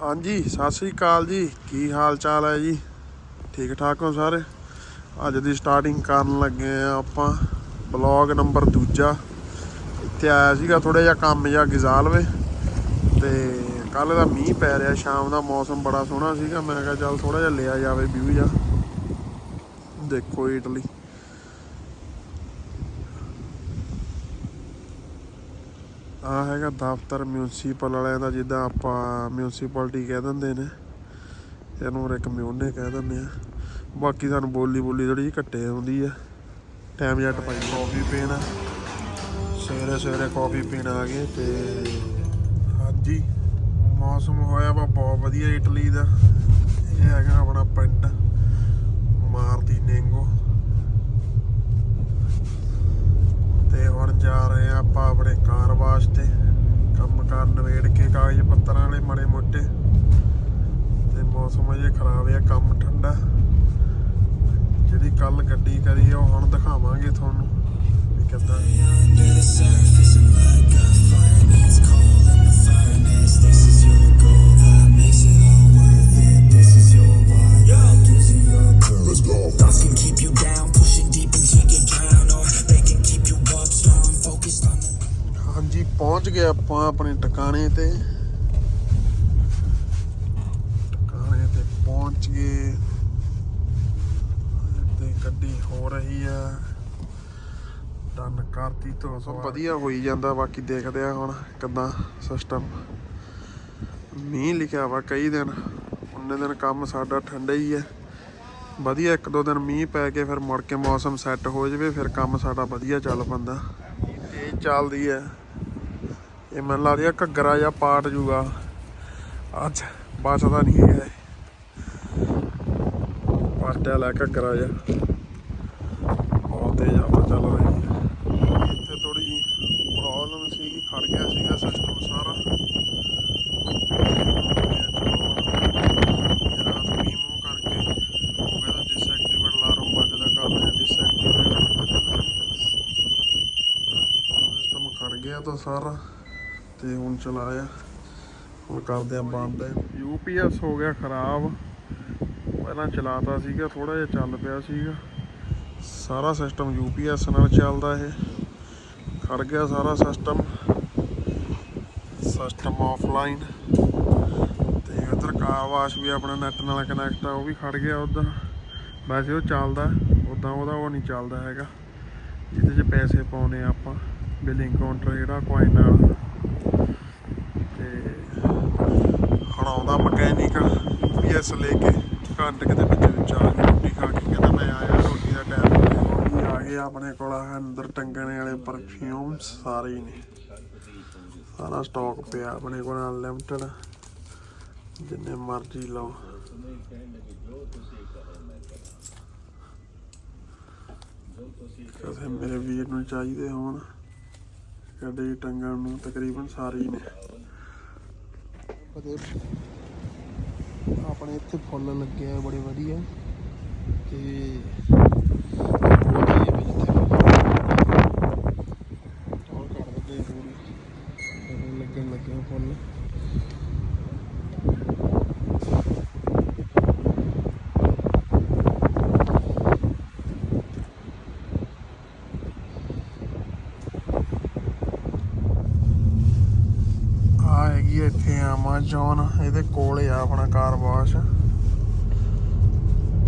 ਹਾਂਜੀ, ਸਤਿ ਸ੍ਰੀ ਅਕਾਲ ਜੀ। ਕੀ ਹਾਲ ਚਾਲ ਹੈ ਜੀ? ਠੀਕ ਠਾਕ ਹੋ ਸਾਰੇ? ਅੱਜ ਦੀ ਸਟਾਰਟਿੰਗ ਕਰਨ ਲੱਗੇ ਆ ਆਪਾਂ ਬਲੌਗ ਨੰਬਰ ਦੂਜਾ। ਇੱਥੇ ਆਇਆ ਸੀਗਾ ਥੋੜਾ ਜਿਹਾ ਕੰਮ ਜਿਹਾ ਗਿਜ਼ਾਲਵੇ ਤੇ ਕੱਲ ਦਾ ਮੀਂਹ ਪੈ ਰਿਹਾ, ਸ਼ਾਮ ਦਾ ਮੌਸਮ ਬੜਾ ਸੋਹਣਾ ਸੀਗਾ। ਮੈਂ ਕਿਹਾ ਚੱਲ ਥੋੜਾ ਜਿਹਾ ਲਿਆ ਜਾਵੇ ਵਿਊ ਜਾ ਦੇਖੋ ਇਟਲੀ। ਆ ਹੈਗਾ ਦਫ਼ਤਰ ਮਿਊਨਿਸਪਲ ਵਾਲਿਆਂ ਦਾ, ਜਿੱਦਾਂ ਆਪਾਂ ਮਿਊਨਿਸਪੈਲਿਟੀ ਕਹਿ ਦਿੰਦੇ ਨੇ। ਇਹਨੂੰ ਇੱਕ ਮਿਊਨੇ ਕਹਿ ਦਿੰਦੇ ਆ। ਬਾਕੀ ਸਾਨੂੰ ਬੋਲੀ ਬੋਲੀ ਥੋੜੀ ਜਿਹੀ ਘੱਟੇ ਆਉਂਦੀ ਆ। ਟਾਈਮ ਜੱਟ ਭਾਈ ਕਾਫੀ ਪੀਣਾ ਸਵੇਰੇ ਸਵੇਰੇ ਕਾਫੀ ਪੀਣ ਆ ਗਏ ਤੇ ਹਾਂਜੀ, ਮੌਸਮ ਹੋਇਆ ਵਾ ਬਹੁਤ ਵਧੀਆ, ਇਟਲੀ ਦਾ। ਇਹ ਹੈਗਾ ਆਪਣਾ ਪਿੰਡ ਮਾਰਦੀ ਨੇਂਗੋ। ਤੇ ਹੁਣ ਜਾ ਰਹੇ ਆ ਆਪਾਂ ਆਪਣੇ ਕਾਰ ਵਾਸਤੇ ਕੰਮ ਕਾਰ ਨਵੇੜ ਕੇ ਕਾਗਜ਼ ਪੱਤਰਾਂ ਵਾਲੇ ਮਾੜੇ ਮੋਟੇ। ਤੇ ਮੌਸਮ ਅਜੇ ਖਰਾਬ ਆ, ਕੰਮ ਠੰਡਾ। ਜਿਹੜੀ ਕੱਲ ਗੱਡੀ ਕਰੀ ਆ, ਉਹ ਹੁਣ ਦਿਖਾਵਾਂਗੇ ਤੁਹਾਨੂੰ ਵੀ ਕਿੱਦਾਂ ਪਹੁੰਚ ਗਏ ਆਪਾਂ ਆਪਣੇ ਟਿਕਾਣੇ ਤੇ ਟਿਕਾਣੇ ਤੇ ਪਹੁੰਚ ਗਏ ਤੇ ਗੱਡੀ ਹੋ ਰਹੀ ਆ। ਡਨ ਕਰਤੀ ਤੋਂ ਸਭ ਵਧੀਆ ਹੋਈ ਜਾਂਦਾ, ਬਾਕੀ ਦੇਖਦੇ ਆ ਹੁਣ ਕਿੱਦਾਂ ਸਿਸਟਮ ਮੀਂਹ ਲਿਖਿਆ ਵਾ ਕਈ ਦਿਨ ਉਹਨੇ ਦਿਨ ਕੰਮ ਸਾਡਾ ਠੰਡਾ ਹੀ ਹੈ ਵਧੀਆ ਇੱਕ ਦੋ ਦਿਨ ਮੀਂਹ ਪੈ ਕੇ ਫਿਰ ਮੁੜ ਕੇ ਮੌਸਮ ਸੈੱਟ ਹੋ ਜਾਵੇ, ਫਿਰ ਕੰਮ ਸਾਡਾ ਵਧੀਆ ਚੱਲ ਪੈਂਦਾ। ਇਹ ਚੱਲਦੀ ਹੈ ਇਹ ਮੈਨੂੰ ਲੱਗਦਾ ਹੈ ਘੱਗਰਾ ਜਾਂ ਪਾਟ ਜੂਗਾ। ਅੱਜ ਬਚਦਾ ਨਹੀਂ ਹੈਗਾ ਪਾਟਿਆ ਲੈ ਘੱਗਰਾ ਜਾਂ ਬਹੁਤ ਤੇਜ਼ ਆਪਾਂ ਚੱਲ ਰਹੀ ਹੈ। ਇੱਥੇ ਥੋੜੀ ਜੀ ਪ੍ਰੋਬਲਮ ਸੀਗੀ ਖੜ ਗਿਆ ਸੀਗਾ ਸਿਸਟਮ ਸਾਰਾ। ਕਰਕੇ ਹੋ ਡਿਸਐਕਟੀਵੇਟ ਅਲਾਰਮ ਵੱਜਦਾ ਕਰਦੇ ਆ ਗਿਆ ਤਾਂ ਸਾਰਾ। ਤੇ ਹੁਣ ਚਲਾਇਆ ਹੁਣ ਕਰਦੇ ਆ ਬੰਦ। ਯੂਪੀਐਸ ਹੋ ਗਿਆ ਖਰਾਬ। ਪਹਿਲਾਂ ਚਲਾਤਾ ਸੀਗਾ ਥੋੜਾ ਜਿਹਾ ਚੱਲ ਪਿਆ ਸੀਗਾ। ਸਾਰਾ ਸਿਸਟਮ ਯੂਪੀਐਸ ਨਾਲ ਚੱਲਦਾ ਇਹ। ਖੜ ਗਿਆ ਸਾਰਾ ਸਿਸਟਮ ਸਿਸਟਮ ਆਫਲਾਈਨ ਤੇ ਉਧਰ ਕਾਵਾਸ਼ ਵੀ ਆਪਣਾ ਨੈਟ ਨਾਲ ਕਨੈਕਟ ਆ, ਉਹ ਵੀ ਖੜ ਗਿਆ ਉਧਰ। ਵੈਸੇ ਉਹ ਚੱਲਦਾ ਉਦਾਂ ਉਹਦਾ ਉਹ ਨਹੀਂ ਚੱਲਦਾ ਹੈਗਾ। ਜਿਹਦੇ 'ਚ ਪੈਸੇ ਪਾਉਨੇ ਆ ਆਪਾਂ। ਬਿਲਿੰਗ ਕਾਊਂਟਰ ਜਿਹੜਾ ਕੋਇਨ ਨਾਲ ਤੇ ਹੁਣ ਆਉਂਦਾ ਮਕੈਨਿਕ ਪੀਐਸ ਲੈ ਕੇ ਘੰਟੇ ਕਿਤੇ ਵਿੱਚ ਵਿੱਚ ਆ ਕੇ ਰੋਟੀ ਖਾ ਕੇ ਕਹਿੰਦਾ ਮੈਂ ਆਇਆ ਰੋਟੀ ਦਾ ਟਾਈਮ ਹੋ ਗਿਆ। ਆ ਗਏ ਆਪਣੇ ਕੋਲ ਅੰਦਰ ਟੰਗਣੇ ਵਾਲੇ ਪਰਫਿਊਮ ਸਾਰੇ ਹੀ ਨੇ। ਸਾਰਾ ਸਟਾਕ ਪਿਆ ਆਪਣੇ ਕੋਲ ਅਨਲਿਮਟਿਡ ਜਿੰਨੇ ਮਰਜ਼ੀ ਲਓ। ਕਦੇ ਮੇਰੇ ਵੀਰ ਨੂੰ ਚਾਹੀਦੇ ਹੋਣ। ਕਦੇ ਟੰਗਣ ਨੂੰ ਤਕਰੀਬਨ ਸਾਰੇ ਹੀ ਨੇ। ਆਪਣੇ ਇੱਥੇ ਫੁੱਲ ਲੱਗੇ ਆ, ਬੜੇ ਵਧੀਆ। ਤੇ ਉਹਦੇ ਵਿੱਚ ਇੱਥੇ ਔਰ ਕਰ ਦਿੰਦੇ ਪੂਰੀ ਫੁੱਲ ਲੱਗਣ ਲੱਗੇ ਆ ਫੁੱਲ ਆ ਹੈਗੀ ਆ ਇੱਥੇ ਇਹਦੇ ਕੋਲ ਆ ਆਪਣਾ ਕਾਰ ਵਾਸ਼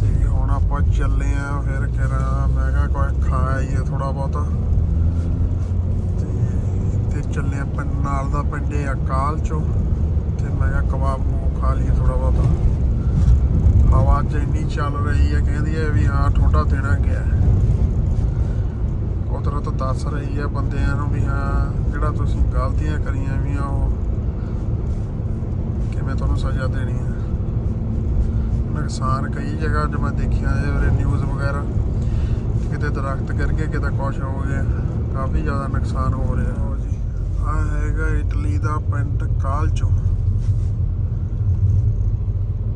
ਤੇ ਹੁਣ ਆਪਾਂ ਚੱਲੇ ਆ, ਫਿਰ ਕਿਹੜਾ, ਮੈਂ ਕਿਹਾ ਕੋਈ ਖਾ ਆਈਏ ਥੋੜਾ ਬਹੁਤਾ। ਤੇ ਚੱਲੇ ਆ ਪਿੰਡ, ਨਾਲ ਦਾ ਪਿੰਡ ਆ ਕਾਲ ਚੋ। ਤੇ ਮੈਂ ਕਿਹਾ ਕਬਾਬ ਨੂੰ ਖਾ ਲਈਏ ਥੋੜਾ ਬਹੁਤਾ। ਹਵਾ ਚ ਇੰਨੀ ਚੱਲ ਰਹੀ ਹੈ ਕਹਿੰਦੀ ਹੈ ਵੀ ਹਾਂ, ਠੋਡਾ ਦੇਣਾ ਗਿਆ। ਕੁਦਰਤ ਦੱਸ ਰਹੀ ਹੈ ਬੰਦਿਆਂ ਨੂੰ ਵੀ ਹਾਂ, ਜਿਹੜਾ ਤੁਸੀਂ ਗਲਤੀਆਂ ਕਰੀਆਂ ਵੀ ਆ, ਉਹ ਕਿਵੇਂ ਤੁਹਾਨੂੰ ਸਜ਼ਾ ਦੇਣੀ ਹੈ ਨੁਕਸਾਨ ਕਈ ਜਗ੍ਹਾ 'ਤੇ ਮੈਂ ਦੇਖਿਆ ਜਿਹੜੇ ਨਿਊਜ਼ ਵਗੈਰਾ ਕਿਤੇ ਦਰਖਤ ਗਿਰ ਗਏ ਕਿਤੇ ਕੁਛ ਹੋ ਗਿਆ ਕਾਫੀ ਜ਼ਿਆਦਾ ਨੁਕਸਾਨ ਹੋ ਰਿਹਾ। ਹੋ ਜੀ। ਆ ਹੈਗਾ ਇਟਲੀ ਦਾ ਪਿੰਡ ਕਾਲਚੋ।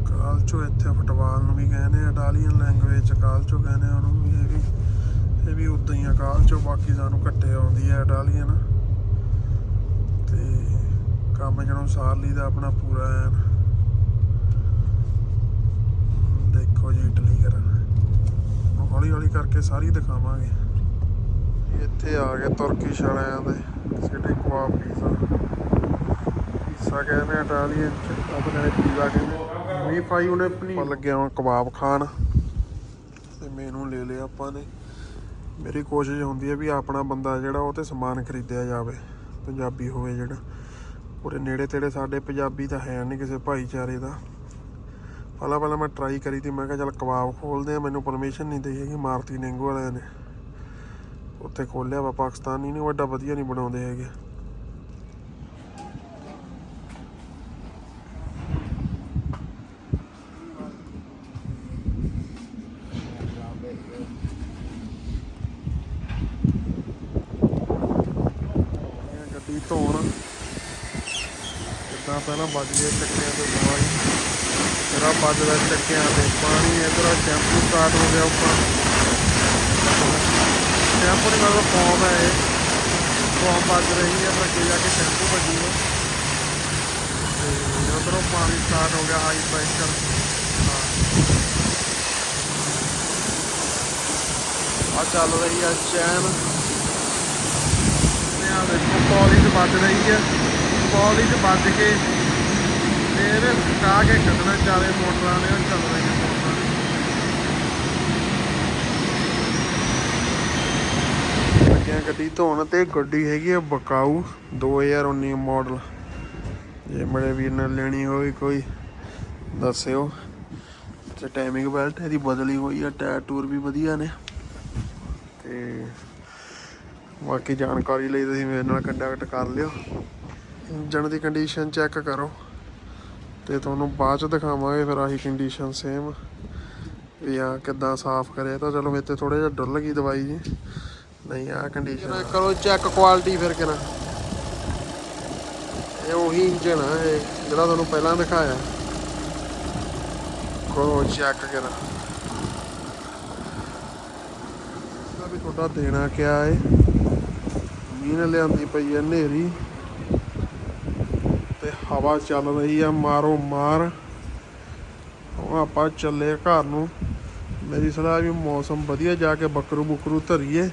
ਕਾਲਚੋ ਇੱਥੇ ਫੁੱਟਬਾਲ ਨੂੰ ਵੀ ਕਹਿੰਦੇ ਆ ਇਟਾਲੀਅਨ ਲੈਂਗੁਏਜ ਚ ਕਾਲਚੋ ਕਹਿੰਦੇ ਆ ਉਹਨੂੰ ਵੀ ਇਹ ਵੀ ਇਹ ਵੀ ਉਦਾਂ ਹੀ ਆ ਕਾਲਚੋ ਬਾਕੀ ਸਾਨੂੰ ਘੱਟੇ ਆਉਂਦੀ ਹੈ ਇਟਾਲੀਅਨ ਤੇ ਕੰਮ ਜਿਹਨੂੰ ਸਾਰ ਲਈ ਦਾ ਆਪਣਾ ਪੂਰਾ ਐਨ। ਦੇਖੋ ਜੀ ਇਟਲੀ ਕਰਨ। ਹੌਲੀ ਹੌਲੀ ਕਰਕੇ ਸਾਰੀ ਦਿਖਾਵਾਂਗੇ। ਇੱਥੇ ਆ ਗਏ ਤੁਰਕੀ ਵਾਲਿਆਂ ਦੇ ਸਿਟੀ ਕਬਾਬ ਪੀਜ਼ਾ। ਪੀਜ਼ਾ ਕਹਿੰਦੇ ਇਟਾਲੀਅਨ ਚ ਆਪਣੇ ਪੀਜ਼ਾ ਕਹਿੰਦੇ ਮੀ ਪਾਈ ਉਹਨੇ ਆਪਣੀ। ਲੱਗਿਆ ਹਾਂ ਕਬਾਬ ਖਾਣ ਤੇ ਮੈਨੂੰ ਲੈ ਲਿਆ ਆਪਾਂ ਨੇ। ਮੇਰੀ ਕੋਸ਼ਿਸ਼ ਹੁੰਦੀ ਹੈ ਵੀ ਆਪਣਾ ਬੰਦਾ ਜਿਹੜਾ ਉਹ ਤੇ ਸਮਾਨ ਖਰੀਦਿਆ ਜਾਵੇ ਪੰਜਾਬੀ ਹੋਵੇ ਜਿਹੜਾ। ਪੂਰੇ ਨੇੜੇ ਤੇੜੇ ਸਾਡੇ ਪੰਜਾਬੀ ਤਾਂ ਹੈ ਨਹੀਂ ਕਿਸੇ ਭਾਈਚਾਰੇ ਦਾ। ਪਹਿਲਾਂ ਪਹਿਲਾਂ ਮੈਂ ਟਰਾਈ ਕਰੀ ਤੀ, ਮੈਂ ਕਿਹਾ ਚੱਲ ਕਬਾਬ ਖੋਲਦੇ ਆ ਮੈਨੂੰ ਪਰਮਿਸ਼ਨ ਨਹੀਂ ਦੇਈ ਹੈਗੀ, ਮਾਰਤੀ ਨਿੰਗੂ ਵਾਲਿਆਂ ਨੇ। ਉੱਥੇ ਖੋਲਿਆ ਵਾ, ਪਾਕਿਸਤਾਨੀ ਨਹੀਂ ਵੱਡਾ ਵਧੀਆ ਨਹੀਂ ਬਣਾਉਂਦੇ ਹੈਗੇ। ਗੱਡੀ ਧੋਣ। ਜਿੱਦਾਂ ਪਹਿਲਾਂ ਵੱਜ ਗਏ ਚੱਕਿਆਂ ਤੋਂ ਦਵਾਈ ਤੇਰਾ ਵੱਜਦਾ ਚੱਕਿਆਂ ਤੇ ਪਾਣੀ ਇਧਰ ਸ਼ੈਂਪੂ ਸਟਾਰਟ ਹੋ ਗਿਆ ਉੱਪਰ। ਸ਼ੈਂਪੂ ਦੀ ਮਤਲਬ ਫੋਮ ਹੈ ਇਹ। ਫੋਮ ਵੱਜ ਰਹੀ ਹੈ ਪਰ ਅੱਗੇ ਜਾ ਕੇ ਸ਼ੈਂਪੂ ਵੱਜੂਗਾ ਤੇ ਉਧਰੋਂ ਪਾਣੀ ਸਟਾਰਟ ਹੋ ਗਿਆ ਹਾਈ ਪ੍ਰੈਸ਼ਰ ਆ ਚੱਲ ਰਹੀ ਆ ਚੈਨ ਤੇ ਆ ਦੇਖੋ ਪੌਲੀ 'ਚ ਵੱਜ ਰਹੀ ਹੈ। ਪੌਲੀ 'ਚ ਵੱਜ ਕੇ ਤੇ ਇਹਨੇ ਕੇ ਕੱਢਣਾ, ਚਾਰੇ ਮੋਟਰਾਂ ਨੇ ਚੱਲ ਰਹੀਆਂ ਮੋਟਰਾਂ। ਲੱਗਿਆ ਗੱਡੀ ਧੋਣ ਤੇ, ਗੱਡੀ ਹੈਗੀ ਆ ਬਕਾਊ 2019 ਮਾਡਲ ਜੇ ਮੇਰੇ ਵੀਰ ਨੇ ਲੈਣੀ ਹੋਈ ਕੋਈ, ਦੱਸਿਓ। ਤੇ ਟਾਈਮਿੰਗ ਬੈਲਟ ਇਹਦੀ ਬਦਲੀ ਹੋਈ ਆ ਟਾਇਰ ਟੂਰ ਵੀ ਵਧੀਆ ਨੇ। ਤੇ ਬਾਕੀ ਜਾਣਕਾਰੀ ਲਈ ਤੁਸੀਂ ਮੇਰੇ ਨਾਲ ਕੰਟੈਕਟ ਕਰ ਲਿਓ। ਇੰਜਣ ਦੀ ਕੰਡੀਸ਼ਨ ਚੈੱਕ ਕਰੋ। ਤੇ ਤੁਹਾਨੂੰ ਬਾਅਦ ਚ ਦਿਖਾਵਾਂਗੇ, ਫਿਰ ਆਹੀ ਕੰਡੀਸ਼ਨ ਸੇਮ ਵੀ ਆ ਕਿੱਦਾਂ ਸਾਫ਼ ਕਰਿਆ, ਤਾਂ ਚਲੋ ਮੇਰੇ ਥੋੜਾ ਜਿਹਾ ਡੁੱਲ ਗਈ ਦਵਾਈ ਜੀ। ਨਹੀਂ ਆ। ਕੰਡੀਸ਼ਨ ਕਰੋ ਚੈੱਕ ਕੁਆਲਿਟੀ ਫਿਰ ਕਿਨਾ ਇਹ ਉਹੀ ਇੰਜਣ ਆ ਇਹ, ਜਿਹੜਾ ਤੁਹਾਨੂੰ ਪਹਿਲਾਂ ਦਿਖਾਇਆ। ਕਰੋ ਚੈੱਕ ਕਰਾ ਵੀ ਤੁਹਾਡਾ ਦੇਣਾ ਕਿਆ ਏ। ਮੀਂਹ ਲਿਆਂਦੀ ਪਈ ਹੈ ਹਨੇਰੀ। ਹਵਾ ਚੱਲ ਰਹੀ ਆ ਮਾਰੋ ਮਾਰ ਹੁਣ ਆਪਾਂ ਚੱਲੇ ਘਰ ਨੂੰ ਮੇਰੀ ਸਲਾਹ ਵੀ ਮੌਸਮ ਵਧੀਆ ਜਾ ਕੇ ਬੱਕਰੂ ਬੁਕਰੂ ਧਰੀਏ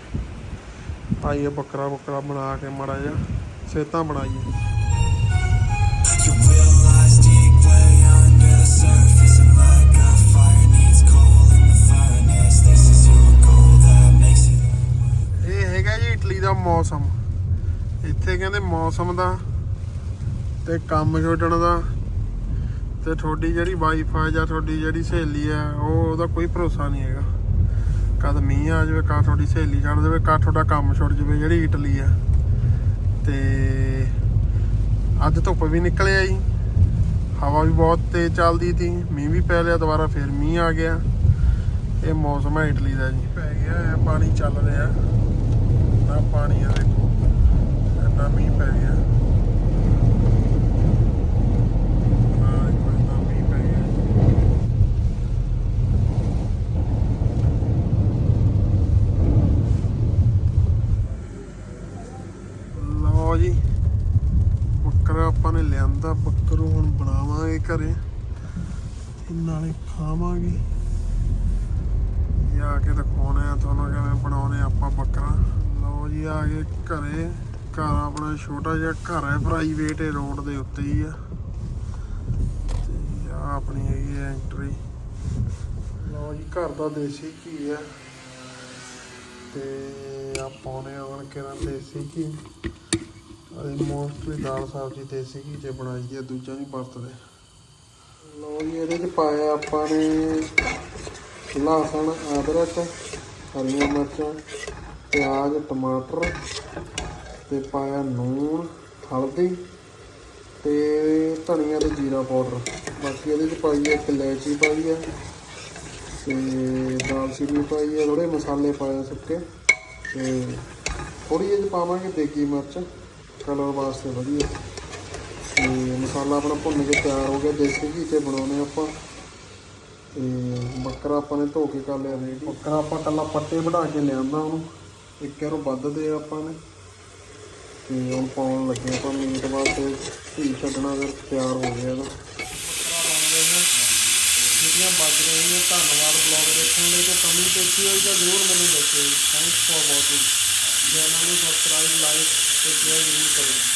ਆਈਏ ਬੱਕਰਾ ਬੱਕਰਾ ਬਣਾ ਕੇ ਮੜਾ ਜਾ ਸੇਤਾਂ ਬਣਾਈਏ ਇਹ ਹੈਗਾ ਜੀ ਇਟਲੀ ਦਾ ਮੌਸਮ ਇੱਥੇ ਕਹਿੰਦੇ ਮੌਸਮ ਦਾ ਤੇ ਕੰਮ ਛੋਟਣ ਦਾ ਤੇ ਤੁਹਾਡੀ ਜਿਹੜੀ ਵਾਈਫਾਈ ਜਾਂ ਤੁਹਾਡੀ ਜਿਹੜੀ ਸਹੇਲੀ ਆ, ਉਹ ਉਹਦਾ ਕੋਈ ਭਰੋਸਾ ਨਹੀਂ ਹੈਗਾ। ਕਦ ਮੀਂਹ ਆ ਜਾਵੇ ਕਾ ਤੁਹਾਡੀ ਸਹੇਲੀ ਛੱਡ ਦੇਵੇ ਕਾ ਤੁਹਾਡਾ ਕੰਮ ਛੁੱਟ ਜਾਵੇ, ਜਿਹੜੀ ਇਟਲੀ ਆ। ਤੇ ਅੱਜ ਧੁੱਪ ਵੀ ਨਿਕਲਿਆ ਜੀ। ਹਵਾ ਵੀ ਬਹੁਤ ਤੇਜ਼ ਚੱਲਦੀ ਸੀ, ਮੀਂਹ ਵੀ ਪੈ ਲਿਆ, ਦੁਬਾਰਾ ਫਿਰ ਮੀਂਹ ਆ ਗਿਆ। ਇਹ ਮੌਸਮ ਹੈ ਇਟਲੀ ਦਾ ਜੀ। ਪੈ ਗਿਆ ਹੈ ਪਾਣੀ ਚੱਲ ਰਿਹਾ। ਨਾ ਪਾਣੀ ਆ ਦੇਖੋ, ਇੰਨਾ ਮੀਂਹ ਪੈ ਗਿਆ ਹਾਂ ਇੰਨਾ ਮੀਂਹ ਪੈ ਗਿਆ ਲਓ ਜੀ ਬੱਕਰਾ ਲਿਆਂਦਾ, ਬੱਕਰੂ ਹੁਣ ਬਣਾਵਾਂਗੇ ਘਰੇ ਤੇ ਨਾਲੇ ਖਾਵਾਂਗੇ। ਆ ਕੇ ਦਿਖਾਉਣੇ ਆ ਤੁਹਾਨੂੰ ਕਿਵੇਂ ਬਣਾਉਣੇ ਆਪਾਂ ਬੱਕਰਾ। ਲਓ ਜੀ, ਆ ਗਏ ਘਰੇ। ਘਰ ਆਪਣਾ ਛੋਟਾ ਜਿਹਾ ਘਰ ਹੈ ਪ੍ਰਾਈਵੇਟ ਰੋਡ ਦੇ ਉੱਤੇ ਹੀ ਆ। ਤੇ ਆ ਆਪਣੀ ਹੈਗੀ ਐਂਟਰੀ ਲਓ ਜੀ, ਘਰ ਦਾ ਦੇਸੀ ਘੀ ਹੈ। ਤੇ ਆ ਪਾਉਣੇ ਆਉਣ ਕਿਰਾਂ ਦੇਸੀ ਘੀ। ਅਸੀਂ ਮੋਸਟਲੀ ਦਾਲ ਸਬਜ਼ੀ ਦੇਸੀ ਘੀ ਚ ਬਣਾਈ ਹੈ, ਦੂਜਾ ਨਹੀਂ ਵਰਤਦੇ। ਲੋ ਜੀ, ਇਹਦੇ ਚ ਪਾਇਆ ਆਪਾਂ ਨੇ ਲਸਣ, ਅਦਰਕ, ਹਰੀਆਂ ਮਿਰਚਾਂ, ਪਿਆਜ਼, ਟਮਾਟਰ ਤੇ ਪਾਇਆ ਨੂਣ, ਹਲਦੀ ਤੇ ਧਨੀਆ ਤੇ ਜੀਰਾ ਪਾਊਡਰ। ਬਾਕੀ ਇਹਦੇ ਚ ਪਾਈ ਹੈ ਇੱਕ ਇਲਾਇਚੀ ਪਾਈ ਹੈ ਤੇ ਦਾਲਚੀਨੀ ਪਾਈ ਹੈ ਥੋੜੇ ਮਸਾਲੇ ਪਾਏ ਸੁੱਕੇ ਤੇ ਥੋੜੀ ਜਿਹੀ ਪਾਵਾਂਗੇ, ਦੇਗੀ ਮਿਰਚ। ਕਲਰ ਵਾਸਤੇ ਵਧੀਆ। ਤੇ ਮਸਾਲਾ ਆਪਣਾ ਭੁੰਨ ਕੇ ਤਿਆਰ ਹੋ ਗਿਆ, ਦੇਸੀ ਘੀ ਤੇ ਬਣਾਉਣੇ ਆਪਾਂ। ਤੇ ਬੱਕਰਾ ਆਪਾਂ ਨੇ ਧੋ ਕੇ ਕਰ ਲਿਆ ਰੇਡੀ ਬੱਕਰਾ ਆਪਾਂ ਕੱਲਾ ਪੱਟੇ ਬਣਾ ਕੇ ਲਿਆਂਦਾ ਉਹਨੂੰ। ਇੱਕ ਯਾਰੋਂ ਵੱਧ ਦੇ ਆਪਾਂ ਨੇ। ਤੇ ਹੁਣ ਪਾਉਣ ਲੱਗੇ ਆਪਾਂ ਮੀਟ ਵਾਸਤੇ। ਧੀ ਛੱਡਣਾ ਫਿਰ ਤਿਆਰ ਹੋ ਗਿਆ ਇਹਦਾ। ਸੀਟੀਆਂ ਵੱਜ ਰਹੀਆਂ, ਧੰਨਵਾਦ ਬਲੌਗ ਦੇਖਣ ਲਈ। ਕੋਈ ਕਮੀ ਪੇਸ਼ੀ ਹੋਈ ਤਾਂ ਜ਼ਰੂਰ ਮੈਨੂੰ ਦੱਸਿਓ। ਥੈਂਕਸ ਫॉर ਵਾਚਿੰਗ ਚੈਨਲ ਨੂੰ ਸਬਸਕ੍ਰਾਈਬ ਲਾਈਕ ਤੇ ਸ਼ੇਅਰ ਜ਼ਰੂਰ